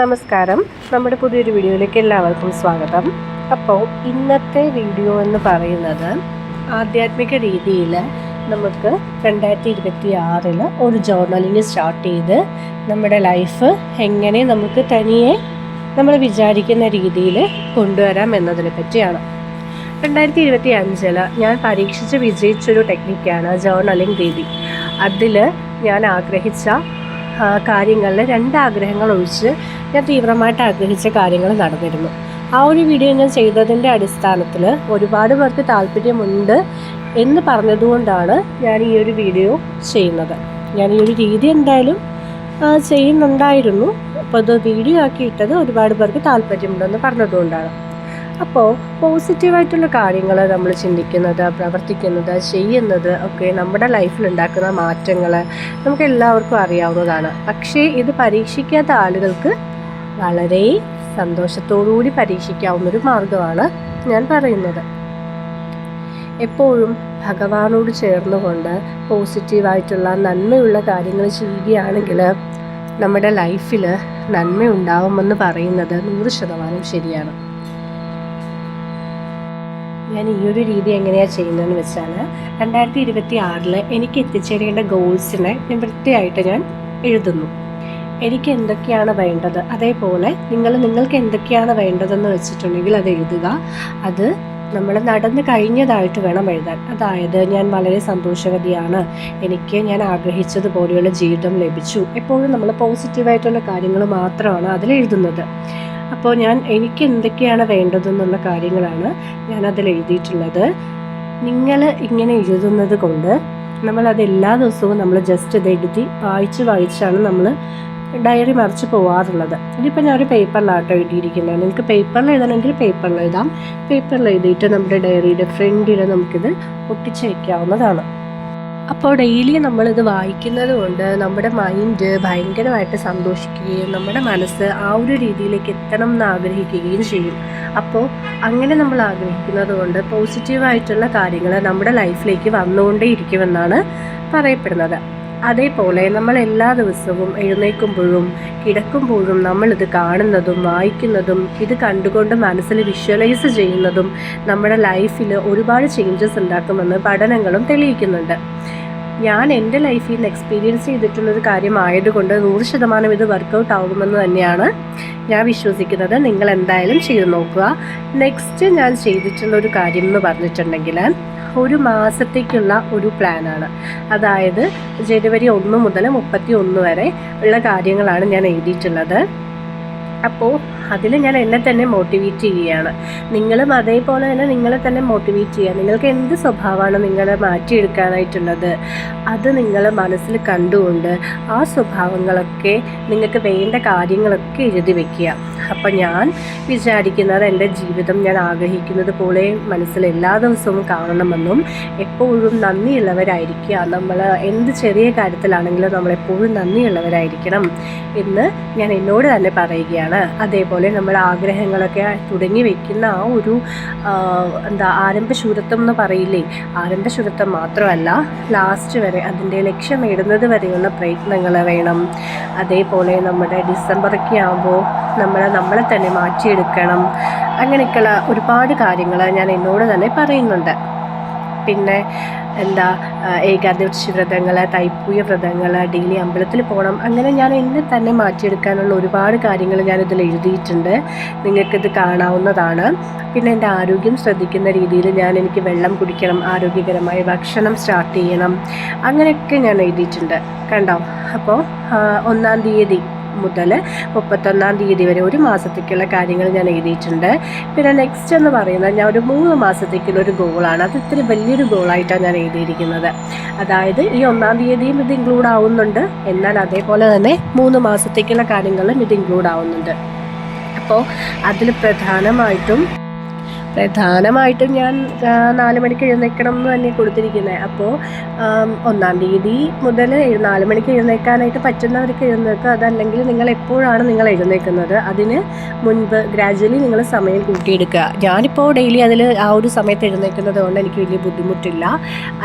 നമസ്കാരം. നമ്മുടെ പുതിയൊരു വീഡിയോയിലേക്ക് എല്ലാവർക്കും സ്വാഗതം. അപ്പോൾ ഇന്നത്തെ വീഡിയോ എന്ന് പറയുന്നത് ആധ്യാത്മിക രീതിയിൽ നമുക്ക് രണ്ടായിരത്തി ഇരുപത്തി ആറിൽ ഒരു ജേർണലിങ് സ്റ്റാർട്ട് ചെയ്ത് നമ്മുടെ ലൈഫ് എങ്ങനെ നമുക്ക് തനിയെ നമ്മൾ വിചാരിക്കുന്ന രീതിയിൽ കൊണ്ടുവരാം എന്നതിനെ പറ്റിയാണ്. രണ്ടായിരത്തി ഇരുപത്തി അഞ്ചിൽ ഞാൻ പരീക്ഷിച്ച് വിജയിച്ചൊരു ടെക്നിക്കാണ് ജേർണലിങ് രീതി. അതിൽ ഞാൻ ആഗ്രഹിച്ച കാര്യങ്ങളിൽ രണ്ട് ആഗ്രഹങ്ങൾ ഒഴിച്ച് ഞാൻ തീവ്രമായിട്ട് ആഗ്രഹിച്ച കാര്യങ്ങൾ നടന്നിരുന്നു. ആ ഒരു വീഡിയോ ഞാൻ ചെയ്തതിന്റെ അടിസ്ഥാനത്തിൽ ഒരുപാട് പേർക്ക് താല്പര്യമുണ്ട് എന്ന് പറഞ്ഞതുകൊണ്ടാണ് ഞാൻ ഈ ഒരു വീഡിയോ ചെയ്യുന്നത്. ഞാൻ ഈ ഒരു രീതി എന്തായാലും ചെയ്യുന്നുണ്ടായിരുന്നു. അപ്പോൾ അത് വീഡിയോ ആക്കിയിട്ടത് ഒരുപാട് പേർക്ക് താല്പര്യമുണ്ടെന്ന് പറഞ്ഞതുകൊണ്ടാണ്. അപ്പോൾ പോസിറ്റീവായിട്ടുള്ള കാര്യങ്ങൾ നമ്മൾ ചിന്തിക്കുന്നത് പ്രവർത്തിക്കുന്നത് ചെയ്യുന്നത് ഒക്കെ നമ്മുടെ ലൈഫിൽ ഉണ്ടാക്കുന്ന മാറ്റങ്ങൾ നമുക്ക് എല്ലാവർക്കും അറിയാവുന്നതാണ്. പക്ഷേ ഇത് പരീക്ഷിക്കാത്ത ആളുകൾക്ക് വളരെ സന്തോഷത്തോടുകൂടി പരീക്ഷിക്കാവുന്നൊരു മാർഗമാണ് ഞാൻ പറയുന്നത്. എപ്പോഴും ഭഗവാനോട് ചേർന്നുകൊണ്ട് പോസിറ്റീവായിട്ടുള്ള നന്മയുള്ള കാര്യങ്ങൾ ചെയ്യുകയാണെങ്കിൽ നമ്മുടെ ലൈഫിൽ നന്മയുണ്ടാവുമെന്ന് പറയുന്നത് നൂറ് ശതമാനം ശരിയാണ്. ഞാൻ ഈ ഒരു രീതി എങ്ങനെയാണ് ചെയ്യുന്നതെന്ന് വെച്ചാൽ രണ്ടായിരത്തി ഇരുപത്തി ആറിൽ എനിക്ക് എത്തിച്ചേരേണ്ട ഗോൾസിനെ ഞാൻ വൃത്തിയായിട്ട് ഞാൻ എഴുതുന്നു. എനിക്ക് എന്തൊക്കെയാണ് വേണ്ടത്? അതേപോലെ നിങ്ങൾ നിങ്ങൾക്ക് എന്തൊക്കെയാണ് വേണ്ടതെന്ന് വെച്ചിട്ടുണ്ടെങ്കിൽ അത് എഴുതുക. അത് നമ്മൾ നടന്ന് കഴിഞ്ഞതായിട്ട് വേണം എഴുതാൻ. അതായത് ഞാൻ വളരെ സന്തോഷവതിയാണ്. എനിക്ക് ഞാൻ ആഗ്രഹിച്ചതുപോലെയുള്ള ജീവിതം ലഭിച്ചു. എപ്പോഴും നമ്മൾ പോസിറ്റീവായിട്ടുള്ള കാര്യങ്ങൾ മാത്രമാണ് അതിൽ എഴുതുന്നത്. അപ്പോൾ ഞാൻ എനിക്ക് എന്തൊക്കെയാണ് വേണ്ടതെന്നുള്ള കാര്യങ്ങളാണ് ഞാൻ അതിൽ എഴുതിയിട്ടുള്ളത്. നിങ്ങൾ ഇങ്ങനെ എഴുതുന്നത് കൊണ്ട് നമ്മൾ അത് എല്ലാ ദിവസവും നമ്മൾ ജസ്റ്റ് ഇത് എഴുതി വായിച്ച് വായിച്ചാണ് നമ്മൾ ഡയറി മറിച്ച് പോവാറുള്ളത്. ഇതിപ്പോൾ ഞാൻ ഒരു പേപ്പറിലാട്ടോ എഴുതിയിരിക്കുന്നത് നിങ്ങൾക്ക് പേപ്പറിൽ എഴുതണമെങ്കിൽ പേപ്പറിൽ എഴുതാം. പേപ്പറിൽ എഴുതിയിട്ട് നമ്മുടെ ഡയറിയുടെ ഫ്രണ്ടിൽ നമുക്കിത് ഒട്ടിച്ച് വയ്ക്കാവുന്നതാണ് അപ്പോൾ ഡെയിലി നമ്മളിത് വായിക്കുന്നത് കൊണ്ട് നമ്മുടെ മൈൻഡ് ഭയങ്കരമായിട്ട് സന്തോഷിക്കുകയും നമ്മുടെ മനസ്സ് ആ ഒരു രീതിയിലേക്ക് എത്തണം എന്ന് ആഗ്രഹിക്കുകയും ചെയ്യും. അപ്പോൾ അങ്ങനെ നമ്മൾ ആഗ്രഹിക്കുന്നത് കൊണ്ട് പോസിറ്റീവായിട്ടുള്ള കാര്യങ്ങൾ നമ്മുടെ ലൈഫിലേക്ക് വന്നുകൊണ്ടേ ഇരിക്കുമെന്നാണ് പറയപ്പെടുന്നത്. അതേപോലെ നമ്മൾ എല്ലാ ദിവസവും എഴുന്നേൽക്കുമ്പോഴും കിടക്കുമ്പോഴും നമ്മളിത് കാണുന്നതും വായിക്കുന്നതും ഇത് കണ്ടുകൊണ്ട് മനസ്സിൽ വിഷ്വലൈസ് ചെയ്യുന്നതും നമ്മുടെ ലൈഫിൽ ഒരുപാട് ചേഞ്ചസ് ഉണ്ടാക്കുമെന്ന് പഠനങ്ങളും തെളിയിക്കുന്നുണ്ട്. ഞാൻ എന്റെ ലൈഫിൽ നിന്ന് എക്സ്പീരിയൻസ് ചെയ്തിട്ടുള്ളൊരു കാര്യമായതുകൊണ്ട് നൂറ് ശതമാനം ഇത് വർക്കൗട്ട് ആകുമെന്ന് തന്നെയാണ് ഞാൻ വിശ്വസിക്കുന്നത്. നിങ്ങൾ എന്തായാലും ചെയ്തു നോക്കുക. നെക്സ്റ്റ് ഞാൻ ചെയ്തിട്ടുള്ള ഒരു കാര്യം എന്ന് പറഞ്ഞിട്ടുണ്ടെങ്കിൽ ഒരു മാസത്തേക്കുള്ള ഒരു പ്ലാനാണ്. അതായത് ജനുവരി ഒന്ന് മുതൽ മുപ്പത്തി ഒന്ന് വരെ ഉള്ള കാര്യങ്ങളാണ് ഞാൻ എഴുതിയിട്ടുള്ളത്. അപ്പോൾ അതിൽ ഞാൻ എന്നെ തന്നെ മോട്ടിവേറ്റ് ചെയ്യുകയാണ്. നിങ്ങളും അതേപോലെ തന്നെ നിങ്ങളെ തന്നെ മോട്ടിവേറ്റ് ചെയ്യുക. നിങ്ങൾക്ക് എന്ത് സ്വഭാവമാണ് നിങ്ങളെ മാറ്റിയെടുക്കാനായിട്ടുള്ളത്? അത് നിങ്ങൾ മനസ്സിൽ കണ്ടുകൊണ്ട് ആ സ്വഭാവങ്ങളൊക്കെ നിങ്ങൾക്ക് വേണ്ട കാര്യങ്ങളൊക്കെ എഴുതി വെക്കുക. അപ്പം ഞാൻ വിചാരിക്കുന്നത് എന്റെ ജീവിതം ഞാൻ ആഗ്രഹിക്കുന്നത് പോലെ മനസ്സിൽ എല്ലാ ദിവസവും കാണണമെന്നും എപ്പോഴും നന്ദിയുള്ളവരായിരിക്കുക. നമ്മൾ എന്ത് ചെറിയ കാര്യത്തിലാണെങ്കിലും നമ്മളെപ്പോഴും നന്ദിയുള്ളവരായിരിക്കണം എന്ന് ഞാൻ എന്നോട് തന്നെ പറയുകയാണ്. അതേപോലെ നമ്മൾ ആഗ്രഹങ്ങളൊക്കെ തുടങ്ങി വെക്കുന്ന ആ ഒരു എന്താ ആരംഭശൂരത്വം എന്ന് പറയില്ലേ? ആരംഭശൂരത്വം മാത്രമല്ല ലാസ്റ്റ് വരെ അതിന്റെ ലക്ഷ്യം നേടുന്നത് വരെയുള്ള പ്രയത്നങ്ങൾ വേണം. അതേപോലെ നമ്മുടെ ഡിസംബറൊക്കെ ആകുമ്പോൾ നമ്മൾ നമ്മളെ തന്നെ മാറ്റിയെടുക്കണം. അങ്ങനെയൊക്കെയുള്ള ഒരുപാട് കാര്യങ്ങൾ ഞാൻ എന്നോട് തന്നെ പറയുന്നുണ്ട്. പിന്നെ എന്താ ഏകാദശി വ്രതങ്ങൾ തൈപ്പൂയ വ്രതങ്ങൾ ഡെയിലി അമ്പലത്തിൽ പോകണം അങ്ങനെ ഞാൻ എന്നെ തന്നെ മാറ്റിയെടുക്കാനുള്ള ഒരുപാട് കാര്യങ്ങൾ ഞാനിതിൽ എഴുതിയിട്ടുണ്ട്. നിങ്ങൾക്കിത് കാണാവുന്നതാണ്. പിന്നെ എന്റെ ആരോഗ്യം ശ്രദ്ധിക്കുന്ന രീതിയിൽ ഞാൻ എനിക്ക് വെള്ളം കുടിക്കണം ആരോഗ്യകരമായ ഭക്ഷണം സ്റ്റാർട്ട് ചെയ്യണം അങ്ങനെയൊക്കെ ഞാൻ എഴുതിയിട്ടുണ്ട്. കണ്ടോ? അപ്പോൾ ഒന്നാം തീയതി മുതൽ മുപ്പത്തൊന്നാം തീയതി വരെ ഒരു മാസത്തേക്കുള്ള കാര്യങ്ങൾ ഞാൻ എഴുതിയിട്ടുണ്ട്. പിന്നെ നെക്സ്റ്റ് എന്ന് പറയുന്നത് ഞാൻ ഒരു മൂന്ന് മാസത്തേക്കുള്ള ഒരു ഗോളാണ് അത് ഇത്തിരി വലിയൊരു ഗോളായിട്ടാണ് ഞാൻ എഴുതിയിരിക്കുന്നത്. അതായത് ഈ ഒന്നാം തീയതിയും ഇത് ഇൻക്ലൂഡ് ആവുന്നുണ്ട്. എന്നാൽ അതേപോലെ തന്നെ മൂന്ന് മാസത്തേക്കുള്ള കാര്യങ്ങളും ഇത് ഇൻക്ലൂഡ് ആവുന്നുണ്ട്. അപ്പോൾ അതിൽ പ്രധാനമായിട്ടും പ്രധാനമായിട്ടും ഞാൻ നാല് മണിക്ക് എഴുന്നേൽക്കണം എന്ന് തന്നെ കൊടുത്തിരിക്കുന്നത് അപ്പോൾ ഒന്നാം തീയതി മുതൽ നാല് മണിക്ക് എഴുന്നേൽക്കാനായിട്ട് പറ്റുന്നവർക്ക് എഴുന്നേൽക്കുക അതല്ലെങ്കിൽ നിങ്ങൾ എപ്പോഴാണ് നിങ്ങൾ എഴുന്നേൽക്കുന്നത് അതിന് മുൻപ് ഗ്രാജുവലി നിങ്ങൾ സമയം കൂട്ടിയെടുക്കുക. ഞാനിപ്പോൾ ഡെയിലി അതിൽ ആ ഒരു സമയത്ത് എഴുന്നേൽക്കുന്നത് കൊണ്ട് എനിക്ക് വലിയ ബുദ്ധിമുട്ടില്ല.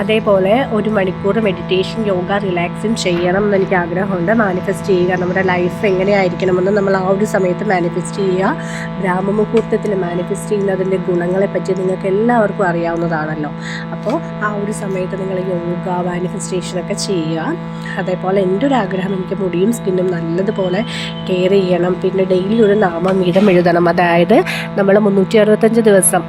അതേപോലെ ഒരു മണിക്കൂർ മെഡിറ്റേഷൻ യോഗ റിലാക്സും ചെയ്യണം എന്ന് എനിക്ക് ആഗ്രഹമുണ്ട്. മാനിഫെസ്റ്റ് ചെയ്യുക നമ്മുടെ ലൈഫ് എങ്ങനെയായിരിക്കണമെന്ന് നമ്മൾ ആ ഒരു സമയത്ത് മാനിഫെസ്റ്റ് ചെയ്യുക. ബ്രാഹ്മ മുഹൂർത്തത്തിൽ മാനിഫെസ്റ്റ് ചെയ്യുന്നതിന്റെ ഗുണങ്ങളെപ്പറ്റി നിങ്ങൾക്ക് എല്ലാവർക്കും അറിയാവുന്നതാണല്ലോ. അപ്പോൾ ആ ഒരു സമയത്ത് നിങ്ങൾ യോഗ മാനിഫെസ്റ്റേഷനൊക്കെ ചെയ്യുക. അതേപോലെ എന്റെ ഒരു ആഗ്രഹം എനിക്ക് മുടിയും സ്കിന്നും നല്ലതുപോലെ കെയർ ചെയ്യണം. പിന്നെ ഡെയിലി ഒരു നാമം വീതം എഴുതണം. അതായത് നമ്മൾ മുന്നൂറ്റി അറുപത്തഞ്ച് ദിവസം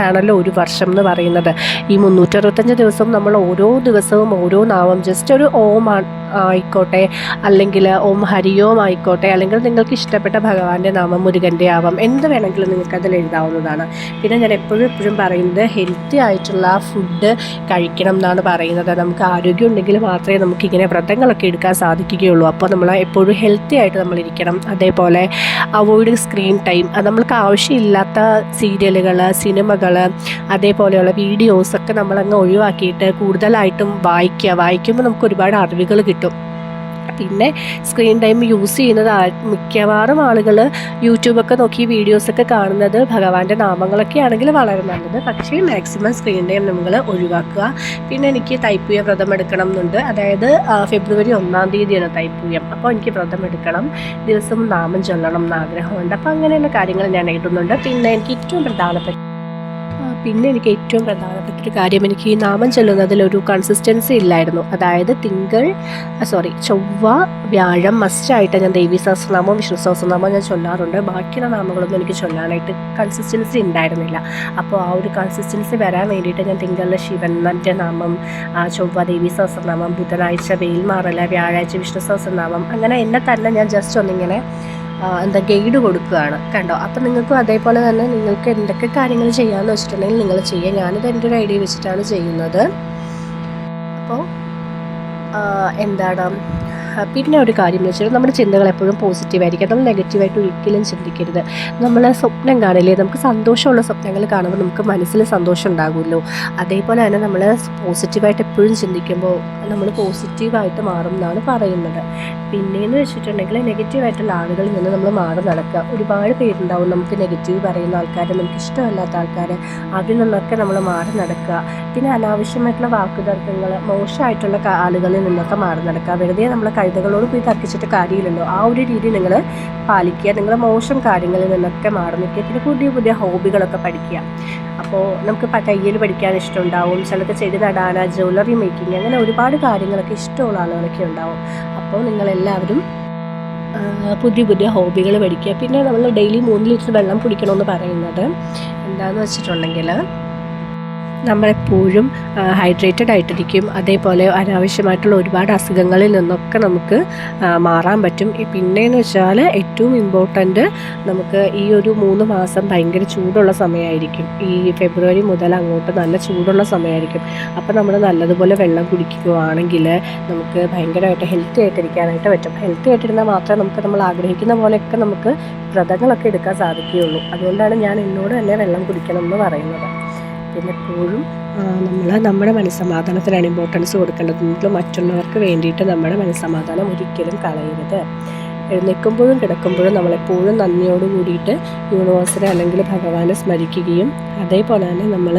ആണല്ലോ ഒരു വർഷം എന്ന് പറയുന്നത്. ഈ മുന്നൂറ്ററുപത്തഞ്ച് ദിവസവും നമ്മൾ ഓരോ ദിവസവും ഓരോ നാമം ജസ്റ്റ് ഒരു ഓം ആ- ആയിക്കോട്ടെ. അല്ലെങ്കിൽ ഓം ഹരിയോം ആയിക്കോട്ടെ. അല്ലെങ്കിൽ നിങ്ങൾക്ക് ഇഷ്ടപ്പെട്ട ഭഗവാന്റെ നാമം മുരുകന്റെ ആവാം. എന്ത് വേണമെങ്കിലും നിങ്ങൾക്ക് അതിൽ എഴുതാവുന്നതാണ്. പിന്നെ ഞാൻ എപ്പോഴും എപ്പോഴും പറയുന്നത് ഹെൽത്തി ആയിട്ടുള്ള ഫുഡ് കഴിക്കണം എന്നാണ് പറയുന്നത്. നമുക്ക് ആരോഗ്യം ഉണ്ടെങ്കിൽ മാത്രമേ നമുക്ക് ഇങ്ങനെ വ്രതങ്ങളൊക്കെ എടുക്കാൻ സാധിക്കുകയുള്ളൂ. അപ്പോൾ നമ്മൾ എപ്പോഴും ഹെൽത്തി ആയിട്ട് നമ്മൾ ഇരിക്കണം. അതേപോലെ അവോയ്ഡ് സ്ക്രീൻ ടൈം നമ്മൾക്ക് ആവശ്യമില്ലാത്ത സീരിയലുകൾ സിനിമകൾ അതേപോലെയുള്ള വീഡിയോസൊക്കെ നമ്മളങ്ങ് ഒഴിവാക്കിയിട്ട് കൂടുതലായിട്ടും വായിക്കുക. വായിക്കുമ്പോൾ നമുക്ക് ഒരുപാട് അറിവുകൾ കിട്ടും. പിന്നെ സ്ക്രീൻ ടൈം യൂസ് ചെയ്യുന്നത് മിക്കവാറും ആളുകൾ യൂട്യൂബൊക്കെ നോക്കി വീഡിയോസൊക്കെ കാണുന്നത് ഭഗവാന്റെ നാമങ്ങളൊക്കെ ആണെങ്കിൽ വളരെ നല്ലത്. പക്ഷേ മാക്സിമം സ്ക്രീൻ ടൈം നമ്മൾ ഒഴിവാക്കുക. പിന്നെ എനിക്ക് തൈപ്പൂയ വ്രതം എടുക്കണം എന്നുണ്ട്. അതായത് ഫെബ്രുവരി ഒന്നാം തീയതിയാണ് തൈപ്പൂയം അപ്പോൾ എനിക്ക് വ്രതം എടുക്കണം. ദിവസം നാമം ചൊല്ലണം എന്ന് ആഗ്രഹമുണ്ട്. അപ്പോൾ അങ്ങനെയുള്ള കാര്യങ്ങൾ ഞാൻ എഴുതുന്നുണ്ട്. പിന്നെ എനിക്ക് ഏറ്റവും പ്രധാനപ്പെട്ട പിന്നെ എനിക്ക് ഏറ്റവും പ്രധാനപ്പെട്ട ഒരു കാര്യം എനിക്ക് ഈ നാമം ചൊല്ലുന്നതിലൊരു കൺസിസ്റ്റൻസി ഇല്ലായിരുന്നു. അതായത് തിങ്കൾ സോറി ചൊവ്വ വ്യാഴം മസ്റ്റായിട്ട് ഞാൻ ദേവി സഹസ്രനാമവും വിഷ്ണു സഹസ്രനാമവും ഞാൻ ചൊല്ലാറുണ്ട്. ബാക്കിയുള്ള നാമങ്ങളൊന്നും എനിക്ക് ചൊല്ലാനായിട്ട് കൺസിസ്റ്റൻസി ഉണ്ടായിരുന്നില്ല. അപ്പോൾ ആ ഒരു കൺസിസ്റ്റൻസി വരാൻ വേണ്ടിയിട്ട് ഞാൻ തിങ്കളിലെ ശിവന്റെ നാമം ആ, ചൊവ്വ ദേവി സഹസ്രനാമം ബുധനാഴ്ച വെയിൽമാറല വ്യാഴാഴ്ച വിഷ്ണു സഹസ്രനാമം അങ്ങനെ എന്നെ തന്നെ ഞാൻ ജസ്റ്റ് ഒന്നിങ്ങനെ എന്താ ഗൈഡ് കൊടുക്കുകയാണ്. കണ്ടോ? അപ്പം നിങ്ങൾക്കും അതേപോലെ തന്നെ നിങ്ങൾക്ക് എന്തൊക്കെ കാര്യങ്ങൾ ചെയ്യാമെന്ന് വെച്ചിട്ടുണ്ടെങ്കിൽ നിങ്ങൾ ചെയ്യുക. ഞാനിത് എന്റെ ഒരു ഐഡിയ വെച്ചിട്ടാണ് ചെയ്യുന്നത്. അപ്പോൾ എന്താണ്? പിന്നെ ഒരു കാര്യം എന്ന് വെച്ചാൽ നമ്മുടെ ചിന്തകൾ എപ്പോഴും പോസിറ്റീവായിരിക്കും നമ്മൾ നെഗറ്റീവായിട്ട് ഒരിക്കലും ചിന്തിക്കരുത്. നമ്മൾ സ്വപ്നം കാണില്ലേ നമുക്ക് സന്തോഷമുള്ള സ്വപ്നങ്ങൾ കാണുമ്പോൾ നമുക്ക് മനസ്സിൽ സന്തോഷം ഉണ്ടാകുമല്ലോ. അതേപോലെ തന്നെ നമ്മൾ പോസിറ്റീവായിട്ട് എപ്പോഴും ചിന്തിക്കുമ്പോൾ നമ്മൾ പോസിറ്റീവായിട്ട് മാറും എന്നാണ് പറയുന്നത്. പിന്നെയെന്ന് വെച്ചിട്ടുണ്ടെങ്കിൽ നെഗറ്റീവായിട്ടുള്ള ആളുകളിൽ നിന്ന് നമ്മൾ മാറി നടക്കുക. ഒരുപാട് പേരുണ്ടാവും നമുക്ക് നെഗറ്റീവ് പറയുന്ന ആൾക്കാർ നമുക്ക് ഇഷ്ടമല്ലാത്ത ആൾക്കാർ അതിൽ നിന്നൊക്കെ നമ്മൾ മാറി നടക്കുക. പിന്നെ അനാവശ്യമായിട്ടുള്ള വാക്കുതർക്കങ്ങൾ മോശമായിട്ടുള്ള ആളുകളിൽ നിന്നൊക്കെ മാറി നടക്കുക. വെറുതെ നമ്മൾ കഴുതകളോട് പോയി തർക്കിച്ചിട്ട് കാര്യമില്ലല്ലോ. ആ ഒരു രീതി നിങ്ങൾ പാലിക്കുക. നിങ്ങൾ മോശം കാര്യങ്ങളിൽ നിന്നൊക്കെ മാറി നിൽക്കുക പിന്നെ പുതിയ പുതിയ ഹോബികളൊക്കെ പഠിക്കുക. അപ്പോൾ നമുക്ക് കയ്യിൽ പഠിക്കാൻ ഇഷ്ടമുണ്ടാവും. ചിലർക്ക് ചെടി നടാന ജ്വല്ലറി മേക്കിംഗ് അങ്ങനെ ഒരുപാട് കാര്യങ്ങളൊക്കെ ഇഷ്ടമുള്ള ആളുകളൊക്കെ ഉണ്ടാവും. അപ്പോൾ നിങ്ങളെല്ലാവരും പുതിയ പുതിയ ഹോബികൾ പഠിക്കുക. പിന്നെ നമ്മൾ ഡെയിലി മൂന്ന് ലിറ്റർ വെള്ളം കുടിക്കണമെന്ന് പറയുന്നത് എന്താണെന്ന് വെച്ചിട്ടുണ്ടെങ്കിൽ നമ്മളെപ്പോഴും ഹൈഡ്രേറ്റഡ് ആയിട്ടിരിക്കും. അതേപോലെ അനാവശ്യമായിട്ടുള്ള ഒരുപാട് അസുഖങ്ങളിൽ നിന്നൊക്കെ നമുക്ക് മാറാൻ പറ്റും. പിന്നെയെന്ന് വെച്ചാൽ ഏറ്റവും ഇമ്പോർട്ടന്റ് നമുക്ക് ഈ ഒരു മൂന്ന് മാസം ഭയങ്കര ചൂടുള്ള സമയമായിരിക്കും. ഈ ഫെബ്രുവരി മുതൽ അങ്ങോട്ട് നല്ല ചൂടുള്ള സമയമായിരിക്കും. അപ്പോൾ നമ്മൾ നല്ലതുപോലെ വെള്ളം കുടിക്കുകയാണെങ്കിൽ നമുക്ക് ഭയങ്കരമായിട്ട് ഹെൽത്തി ആയിട്ടിരിക്കാനായിട്ട് പറ്റും. ഹെൽത്തി ആയിട്ടിരുന്നാൽ മാത്രമേ നമുക്ക് നമ്മൾ ആഗ്രഹിക്കുന്ന പോലെയൊക്കെ നമുക്ക് വ്രതങ്ങളൊക്കെ എടുക്കാൻ സാധിക്കുകയുള്ളൂ. അതുകൊണ്ടാണ് ഞാൻ എന്നോട് തന്നെ വെള്ളം കുടിക്കണം എന്ന് പറയുന്നത്. പിന്നെ എപ്പോഴും നമ്മൾ നമ്മുടെ മനസ്സമാധാനത്തിനാണ് ഇമ്പോർട്ടൻസ് കൊടുക്കേണ്ടത് മറ്റുള്ളവർക്ക് വേണ്ടിയിട്ട് നമ്മുടെ മനസ്സമാധാനം ഒരിക്കലും കളയരുത്. എഴുന്നേൽക്കുമ്പോഴും കിടക്കുമ്പോഴും നമ്മളെപ്പോഴും നന്ദിയോട് കൂടിയിട്ട് യൂണിവേഴ്സിനെ അല്ലെങ്കിൽ ഭഗവാനെ സ്മരിക്കുകയും അതേപോലെ തന്നെ നമ്മൾ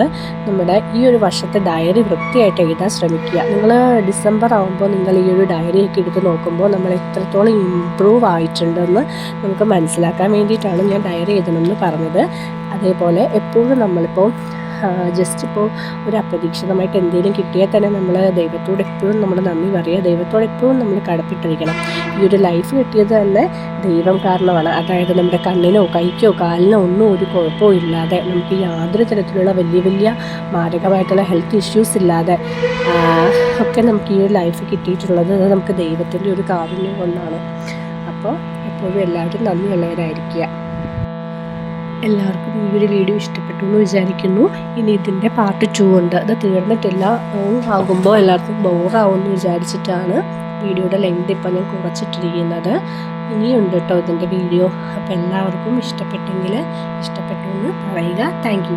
നമ്മുടെ ഈ ഒരു വർഷത്തെ ഡയറി വൃത്തിയായിട്ട് എഴുതാൻ ശ്രമിക്കുക. നിങ്ങൾ ഡിസംബർ ആകുമ്പോൾ നിങ്ങൾ ഈ ഒരു ഡയറിയൊക്കെ എടുത്ത് നോക്കുമ്പോൾ നമ്മൾ എത്രത്തോളം ഇമ്പ്രൂവ് ആയിട്ടുണ്ടെന്ന് നമുക്ക് മനസ്സിലാക്കാൻ വേണ്ടിയിട്ടാണ് ഞാൻ ഡയറി എഴുതണമെന്ന് പറഞ്ഞത്. അതേപോലെ എപ്പോഴും നമ്മളിപ്പോൾ ജസ്റ്റ് ഇപ്പോൾ ഒരു അപ്രതീക്ഷിതമായിട്ട് എന്തെങ്കിലും കിട്ടിയാൽ തന്നെ നമ്മൾ ദൈവത്തോട് എപ്പോഴും നമ്മൾ നന്ദി പറയുക ദൈവത്തോട് എപ്പോഴും നമ്മൾ കടപ്പെട്ടിരിക്കണം. ഈ ഒരു ലൈഫ് കിട്ടിയത് തന്നെ ദൈവം കാരണമാണ്. അതായത് നമ്മുടെ കണ്ണിനോ കൈക്കോ കാലിനോ ഒന്നും ഒരു കുഴപ്പവും ഇല്ലാതെ നമുക്ക് യാതൊരു തരത്തിലുള്ള വലിയ വലിയ മാരകമായിട്ടുള്ള ഹെൽത്ത് ഇഷ്യൂസ് ഇല്ലാതെ ഒക്കെ നമുക്ക് ഈ ഒരു ലൈഫ് കിട്ടിയിട്ടുള്ളത് അത് നമുക്ക് ദൈവത്തിന്റെ ഒരു കാരുണ്യം കൊണ്ടാണ്. അപ്പോൾ എപ്പോഴും എല്ലാവരും നന്ദിയുള്ളവരായിരിക്കുക. എല്ലാവർക്കും ഈ ഒരു വീഡിയോ ഇഷ്ടപ്പെട്ടു എന്ന് വിചാരിക്കുന്നു. ഇനി ഇതിന്റെ പാർട്ട് ടു ഉണ്ട്. അത് തീർന്നിട്ടില്ല. ആകുമ്പോൾ എല്ലാവർക്കും ബോറാവുമെന്ന് വിചാരിച്ചിട്ടാണ് വീഡിയോയുടെ ലെങ്ത് ഇപ്പോൾ ഞാൻ കുറച്ചിട്ടിരിക്കുന്നത്. ഇനിയുണ്ട് കേട്ടോ ഇതിന്റെ വീഡിയോ അപ്പോൾ എല്ലാവർക്കും ഇഷ്ടപ്പെട്ടെങ്കിൽ ഇഷ്ടപ്പെട്ടു എന്ന് പറയുക. താങ്ക്